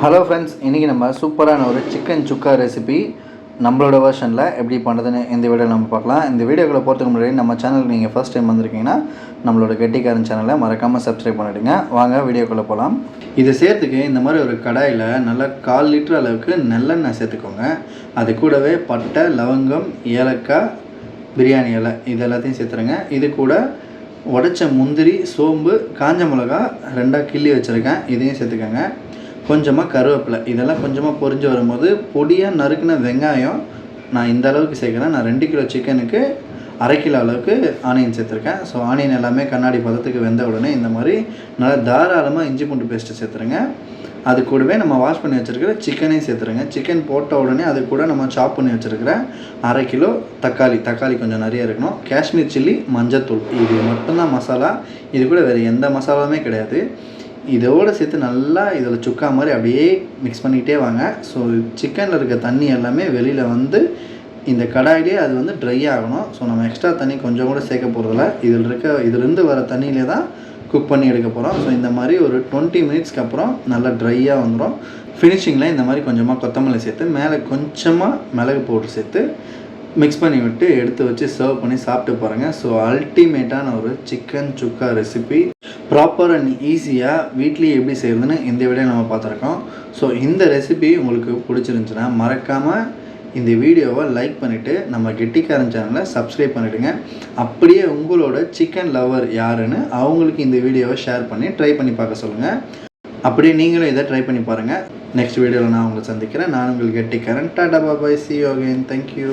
Hello friends இன்றைக்கி நம்ம சூப்பரான ஒரு சிக்கன் சுக்கா ரெசிபி நம்மளோட வெர்ஷனில் எப்படி பண்ணுறதுன்னு இந்த வீடியோவில் நம்ம பார்க்கலாம். இந்த வீடியோக்குள்ளே போகிறதுக்கு முன்னாடி நம்ம சேனலுக்கு நீங்கள் ஃபஸ்ட் டைம் வந்திருக்கீங்கன்னா நம்மளோட கெட்டிக்காரன் சேனலை மறக்காமல் சப்ஸ்கிரைப் பண்ணிவிடுங்க வாங்க வீடியோக்குள்ளே போகலாம் இதை சேர்த்துக்கு இந்த மாதிரி ஒரு கடாயில் நல்லா கால் லிட்டர் அளவுக்கு நல்லெண்ணெய் சேர்த்துக்கோங்க. அது கூடவே பட்டை லவங்கம் ஏலக்காய் பிரியாணி இலை இது எல்லாத்தையும் சேர்த்துருங்க. இது கூட உடைச்ச முந்திரி சோம்பு காஞ்ச மிளகா ரெண்டாக கிள்ளி வச்சுருக்கேன். இதையும் சேர்த்துக்கோங்க. கொஞ்சமாக கருவேப்பிலை. இதெல்லாம் கொஞ்சமாக பொரிஞ்சு வரும்போது பொடியாக நறுக்கின வெங்காயம் நான் இந்த அளவுக்கு சேர்க்குறேன். நான் ரெண்டு கிலோ சிக்கனுக்கு அரை கிலோ அளவுக்கு ஆனியன் சேர்த்துருக்கேன். ஸோ ஆனியன் எல்லாமே கண்ணாடி பதத்துக்கு வெந்த உடனே இந்த மாதிரி நல்லா தாராளமாக இஞ்சி பூண்டு பேஸ்ட்டு சேர்த்துருங்க. அது கூடவே நம்ம வாஷ் பண்ணி வச்சுருக்கிற சிக்கனையும் சேர்த்துருங்க. சிக்கன் போட்ட உடனே அது கூட நம்ம சாப் பண்ணி வச்சுருக்கிற அரை கிலோ தக்காளி. தக்காளி கொஞ்சம் நிறைய இருக்கணும். காஷ்மீர் சில்லி மஞ்சத்தூள். இது மட்டும்தான் மசாலா. இது கூட வேறு எந்த மசாலாவுமே கிடையாது. இதோடு சேர்த்து நல்லா இதில் சுக்கா மாதிரி அப்படியே மிக்ஸ் பண்ணிக்கிட்டே வாங்க. ஸோ சிக்கனில் இருக்க தண்ணி எல்லாமே வெளியில் வந்து இந்த கடாயிலே அது வந்து ட்ரை ஆகணும். ஸோ நம்ம எக்ஸ்ட்ரா தண்ணி கொஞ்சம் கூட சேர்க்க போகிறதில்ல இதில் இருக்க இதிலிருந்து வர தண்ணியிலே தான் குக் பண்ணி எடுக்க போகிறோம் ஸோ இந்த மாதிரி ஒரு டுவெண்ட்டி மினிட்ஸ்க்கு அப்புறம் நல்லா ட்ரையாக வந்துடும் ஃபினிஷிங்கில் இந்த மாதிரி கொஞ்சமாக கொத்தமல்லி சேர்த்து மேலே கொஞ்சமாக மிளகு பவுடர் சேர்த்து மிக்ஸ் பண்ணி விட்டு எடுத்து வச்சு சர்வ் பண்ணி சாப்பிட்டு பாருங்கள் ஸோ அல்டிமேட்டான ஒரு chicken sukka recipe proper and ஈஸியாக வீட்லேயே எப்படி செய்கிறதுன்னு இந்த வீடியோ நம்ம பார்த்துருக்கோம். ஸோ இந்த ரெசிபி உங்களுக்கு பிடிச்சிருந்துச்சுன்னா மறக்காமல் இந்த வீடியோவை லைக் பண்ணிவிட்டு நம்ம கெட்டிக்காரன் சேனலை சப்ஸ்கிரைப் பண்ணிவிடுங்க அப்படியே உங்களோட சிக்கன் லவர் யாருன்னு அவங்களுக்கு இந்த வீடியோவை ஷேர் பண்ணி ட்ரை பண்ணி பார்க்க சொல்லுங்கள் அப்படியே நீங்களும் இதை ட்ரை பண்ணி பாருங்கள் நெக்ஸ்ட் வீடியோவில் நான் உங்களை சந்திக்கிறேன். நான் உங்களுக்கு கெட்டிக்காரன். Tata bye bye see you again thank you